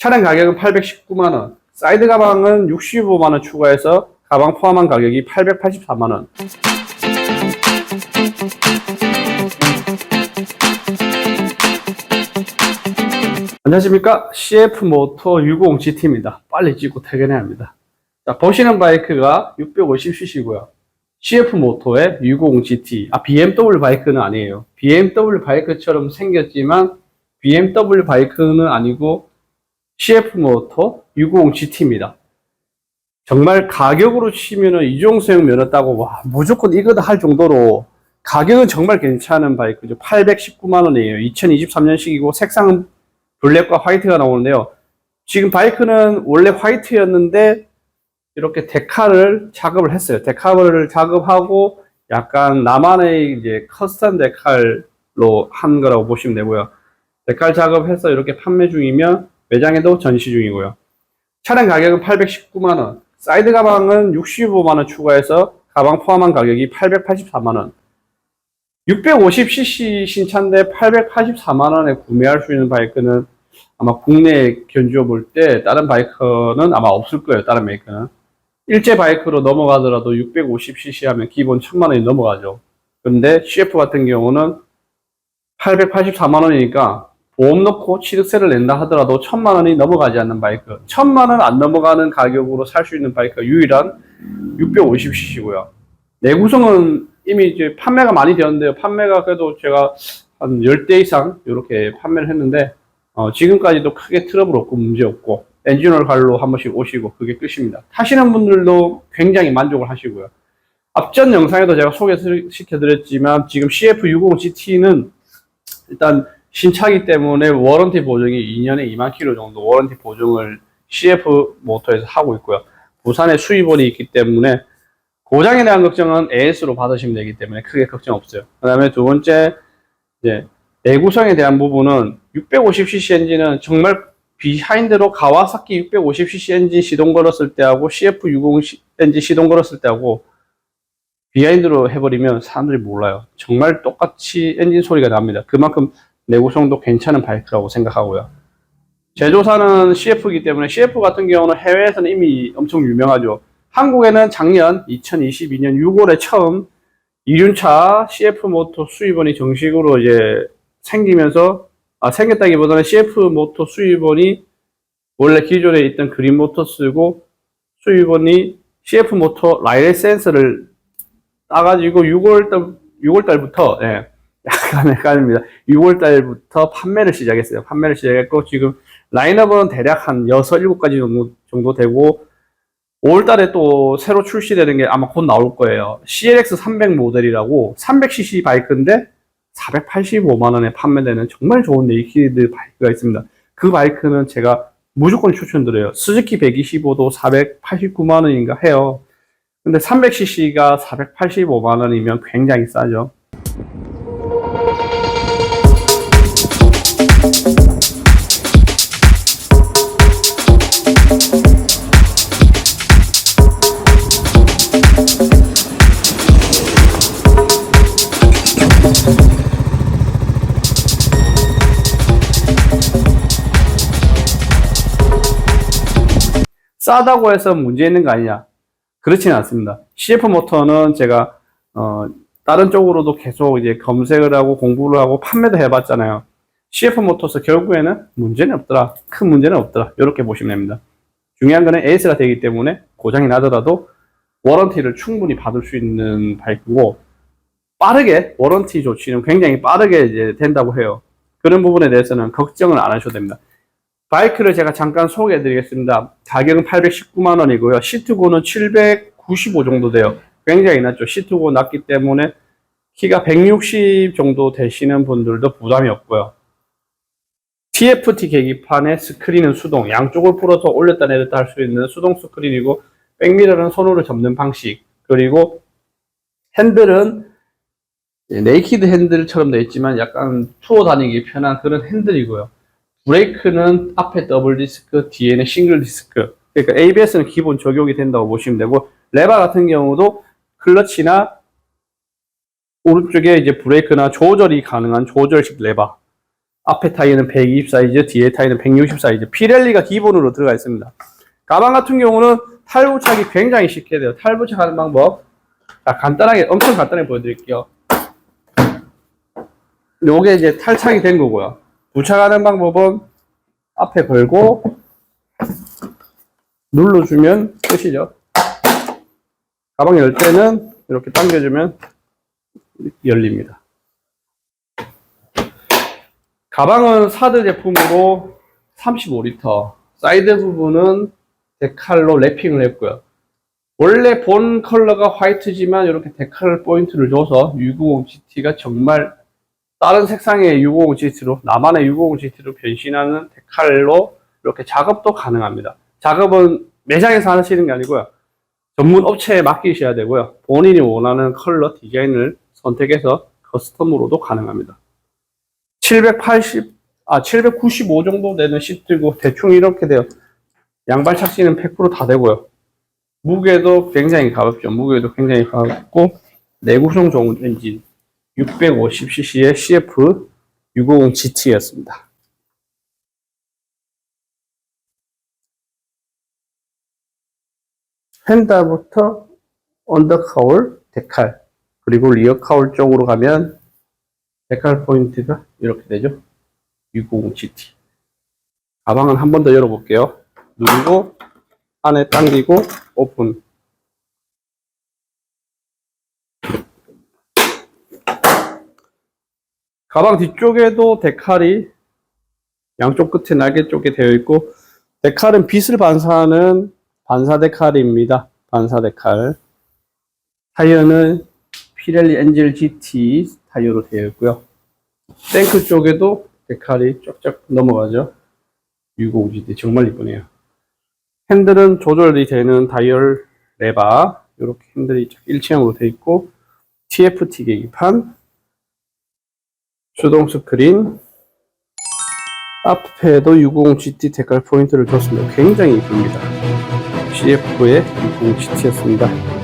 차량 가격은 819만원, 사이드 가방은 65만원 추가해서 가방 포함한 가격이 884만원. 안녕하십니까. CF 모터 650GT입니다. 빨리 찍고 퇴근해야 합니다. 자, 보시는 바이크가 650cc고요. CF 모터의 650GT. 아, BMW 바이크는 아니에요. BMW 바이크처럼 생겼지만 BMW 바이크는 아니고 CF 모터 650GT입니다. 정말 가격으로 치면은 이종수형 면허 따고 와 무조건 이거다 할 정도로 가격은 정말 괜찮은 바이크죠. 819만 원이에요. 2023년식이고 색상은 블랙과 화이트가 나오는데요. 지금 바이크는 원래 화이트였는데 이렇게 데칼을 작업을 했어요. 데칼을 작업하고 약간 나만의 이제 커스텀 데칼로 한 거라고 보시면 되고요. 데칼 작업해서 이렇게 판매 중이면 매장에도 전시 중이고요. 차량 가격은 819만원, 사이드 가방은 65만원 추가해서 가방 포함한 가격이 884만원. 650cc 신차인데 884만원에 구매할 수 있는 바이크는 아마 국내에 견주어 볼 때 다른 바이크는 아마 없을 거예요. 다른 메이커는. 일제 바이크로 넘어가더라도 650cc 하면 기본 1000만원이 넘어가죠. 근데 CF 같은 경우는 884만원이니까 보험 넣고 취득세를 낸다 하더라도 1000만원이 넘어가지 않는 바이크. 1000만원 안 넘어가는 가격으로 살 수 있는 바이크가 유일한 650cc고요. 내구성은 이미 이제 판매가 많이 되었는데요. 판매가 그래도 제가 한 10대 이상 이렇게 판매를 했는데 어, 지금까지도 크게 트러블 없고 문제 없고 엔진오일 관로 한 번씩 오시고 그게 끝입니다. 타시는 분들도 굉장히 만족을 하시고요. 앞전 영상에도 제가 소개시켜 드렸지만 지금 CF60GT는 일단 신차기 때문에 워런티 보증이 2년에 2만 킬로 정도 워런티 보증을 CF 모터에서 하고 있고요. 부산에 수입원이 있기 때문에 고장에 대한 걱정은 AS로 받으시면 되기 때문에 크게 걱정 없어요. 그 다음에 두 번째, 이제, 내구성에 대한 부분은 650cc 엔진은 정말 비하인드로 가와사키 650cc 엔진 시동 걸었을 때하고 CF60 엔진 시동 걸었을 때하고 비하인드로 해버리면 사람들이 몰라요. 정말 똑같이 엔진 소리가 납니다. 그만큼 내구성도 괜찮은 바이크라고 생각하고요. 제조사는 CF이기 때문에 CF 같은 경우는 해외에서는 이미 엄청 유명하죠. 한국에는 작년 2022년 6월에 처음 이륜차 CF 모터 수입원이 정식으로 이제 생기면서 아 생겼다기보다는 CF 모터 수입원이 원래 기존에 있던 그린 모터 쓰고 수입원이 CF 모터 라이레 센서를 따가지고 6월 달 6월 달부터 예, 약간 헷갈립니다. 6월 달부터 판매를 시작했어요. 판매를 시작했고 지금 라인업은 대략 한 6, 7가지 정도, 정도 되고 5월 달에 또 새로 출시되는 게 아마 곧 나올 거예요. CLX 300 모델이라고 300cc 바이크인데 485만 원에 판매되는 정말 좋은 네이키드 바이크가 있습니다. 그 바이크는 제가 무조건 추천드려요. 스즈키 125도 489만 원인가 해요. 근데 300cc가 485만 원이면 굉장히 싸죠. 싸다고 해서 문제 있는 거 아니냐? 그렇지는 않습니다. CF 모터는 제가 어, 다른 쪽으로도 계속 이제 검색을 하고 공부를 하고 판매도 해봤잖아요. CF 모터스 결국에는 문제는 없더라. 큰 문제는 없더라. 이렇게 보시면 됩니다. 중요한 거는 AS가 되기 때문에 고장이 나더라도 워런티를 충분히 받을 수 있는 바이크고 빠르게 워런티 조치는 굉장히 빠르게 이제 된다고 해요. 그런 부분에 대해서는 걱정을 안 하셔도 됩니다. 바이크를 제가 잠깐 소개해 드리겠습니다. 가격은 819만 원이고요. 시트고는 795 정도 돼요. 굉장히 낮죠. 시트고 낮기 때문에 키가 160 정도 되시는 분들도 부담이 없고요. TFT 계기판에 스크린은 수동, 양쪽을 풀어서 올렸다 내렸다 할 수 있는 수동 스크린이고 백미러는 손으로 접는 방식, 그리고 핸들은 네이키드 핸들처럼 되어 있지만 약간 투어 다니기 편한 그런 핸들이고요. 브레이크는 앞에 더블 디스크, 뒤에는 싱글 디스크. 그러니까 ABS는 기본 적용이 된다고 보시면 되고, 레바 같은 경우도 클러치나 오른쪽에 이제 브레이크나 조절이 가능한 조절식 레바. 앞에 타이어는 120 사이즈, 뒤에 타이어는 160 사이즈. 피렐리가 기본으로 들어가 있습니다. 가방 같은 경우는 탈부착이 굉장히 쉽게 돼요. 탈부착하는 방법. 자, 간단하게, 엄청 간단하게 보여드릴게요. 요게 이제 탈착이 된 거고요. 부착하는 방법은 앞에 걸고 눌러주면 끝이죠. 가방 열 때는 이렇게 당겨주면 열립니다. 가방은 사드 제품으로 35리터, 사이드 부분은 데칼로 랩핑을 했고요. 원래 본 컬러가 화이트지만 이렇게 데칼 포인트를 줘서 650 GT가 정말 다른 색상의 650 GT로 나만의 650 GT로 변신하는 데칼로 이렇게 작업도 가능합니다. 작업은 매장에서 하시는 게 아니고요. 전문 업체에 맡기셔야 되고요. 본인이 원하는 컬러 디자인을 선택해서 커스텀으로도 가능합니다. 780, 아, 795 정도 되는 시트고 대충 이렇게 돼요. 양발 착지는 100%다 되고요. 무게도 굉장히 가볍죠. 무게도 굉장히 가볍고 내구성 좋은 엔진 650cc의 CF 650 GT였습니다. 펜다부터 언더카울, 데칼, 그리고 리어 카울 쪽으로 가면 데칼 포인트가 이렇게 되죠. 650 GT. 가방은 한 번 더 열어볼게요. 누르고 안에 당기고 오픈. 가방 뒤쪽에도 데칼이 양쪽 끝에 날개 쪽에 되어 있고 데칼은 빛을 반사하는 반사 데칼입니다. 반사 데칼. 타이어는 피렐리 엔젤 GT 타이어로 되어 있고요. 탱크 쪽에도 데칼이 쫙쫙 넘어가죠. 650 GT 정말 이쁘네요. 핸들은 조절이 되는 다이얼 레바 이렇게 핸들이 일체형으로 되어 있고 TFT 계기판 수동 스크린 앞에도 650 GT 데칼 포인트를 줬습니다. 굉장히 이쁩니다. CF의 650 GT였습니다.